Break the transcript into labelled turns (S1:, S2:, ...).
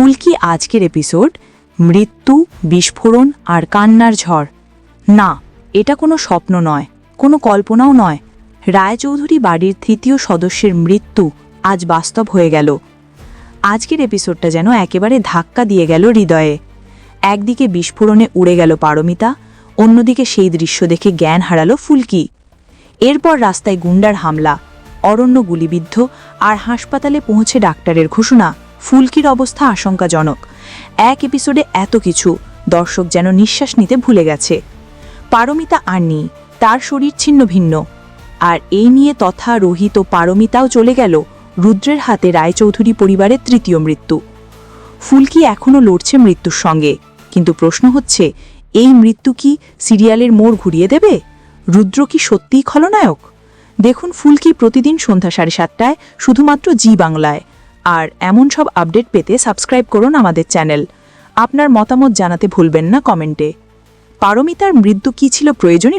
S1: ফুলকি আজকের এপিসোড? মৃত্যু, বিস্ফোরণ আর কান্নার ঝড়। না, এটা কোনো স্বপ্ন নয়, কোনো কল্পনাও নয়। রায়চৌধুরী বাড়ির তৃতীয় সদস্যের মৃত্যু আজ বাস্তব হয়ে গেল। আজকের এপিসোডটা যেন একেবারে ধাক্কা দিয়ে গেল হৃদয়ে। একদিকে বিস্ফোরণে উড়ে গেল পারমিতা, অন্যদিকে সেই দৃশ্য দেখে জ্ঞান হারালো ফুলকি। এরপর রাস্তায় গুন্ডার হামলা, অরণ্য গুলিবিদ্ধ আর হাসপাতালে পৌঁছে ডাক্তারের ঘোষণা। ফুলকির অবস্থা আশঙ্কাজনক। এক এপিসোডে এত কিছু, দর্শক যেন নিঃশ্বাস নিতে ভুলে গেছে। পারমিতা আর নেই তার শরীর ছিন্ন ভিন্ন। আর এই নিয়ে তথা রোহিত ও পারমিতাও চলে গেল রুদ্রের হাতে রায়চৌধুরী পরিবারের তৃতীয় মৃত্যু। ফুলকি এখনও লড়ছে মৃত্যুর সঙ্গে, কিন্তু প্রশ্ন হচ্ছে, এই মৃত্যু কি সিরিয়ালের মোড় ঘুরিয়ে দেবে? রুদ্র কি সত্যিই খলনায়ক? দেখুন ফুলকি প্রতিদিন সন্ধ্যা সাড়ে সাতটায় শুধুমাত্র জি বাংলায়। আর এমন সব আপডেট পেতে সাবস্ক্রাইব করুন আমাদের চ্যানেল। আপনার মতামত জানাতে ভুলবেন না কমেন্টে। পারমিতার মৃত্যু কী ছিল প্রয়োজনীয়?